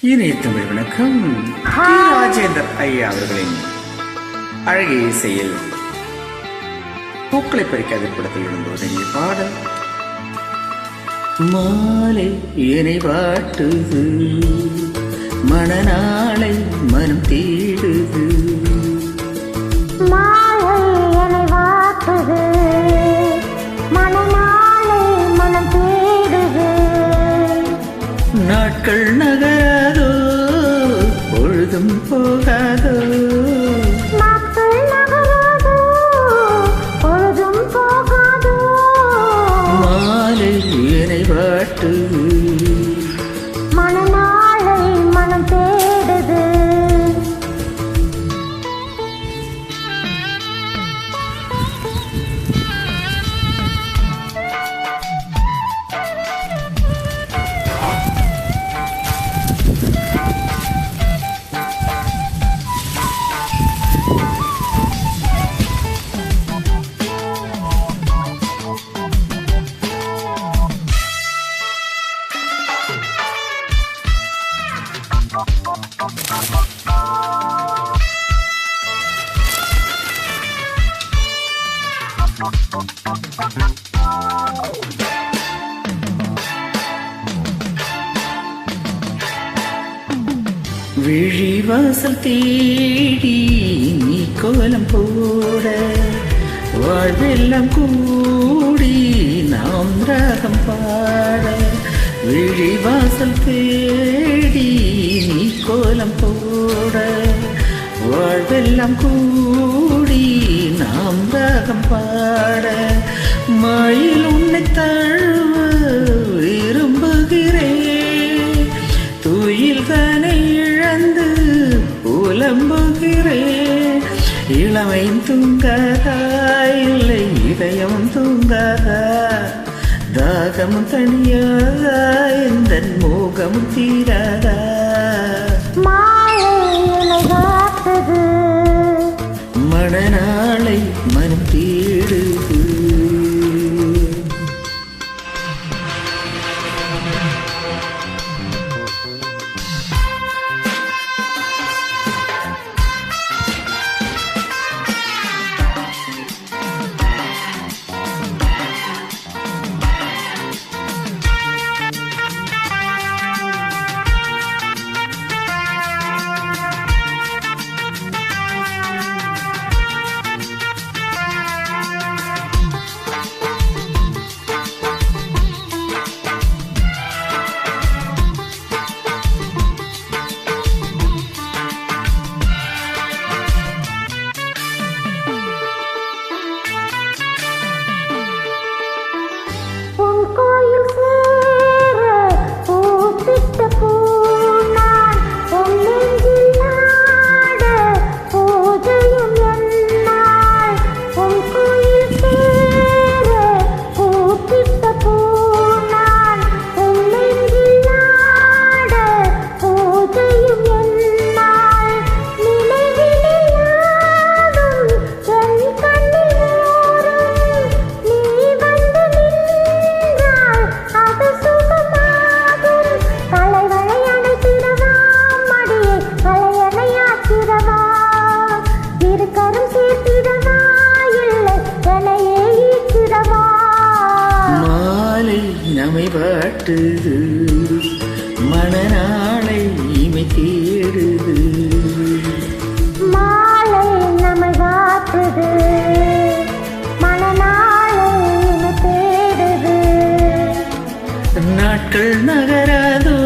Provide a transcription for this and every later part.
இணைய தமிழ் வணக்கம். ராஜேந்தர் ஐயா அவர்களின் அழகிய இசையில் பூக்களை பறிக்காத படத்தில் இருந்து உதவிய பாடல். மாலை இணை வாட்டுது மணநாளை மனம் தேடுது. நாட்கள் விழிவாசல் தேடி நீ கோலம் போட வாழ்வெல்லாம் கூடி நாம் ராகம் பாட. விழிவாசல் தேடி நீ கோலம் போட வாழ்வெல்லாம் கூடி ராகம் பாட மயில் உன்னை தழுவ விரும்புகிறேன். துயில்தனை இழந்து புலம்புகிறேன். இளமை தூங்காதா இல்லை இதயம் தூங்காதா. தாகமும் தனியாதா எந்த மோகமும் தீராதா. மாலை நம்மை வாட்டுது மணநாளை இமை தேடுது. மாலை நம்மை வாட்டுது மனநாளை இனி தேடுது. நாட்கள் நகராதோ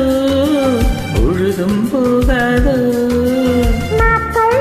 பொழுதும் போகாதோ. நாட்கள்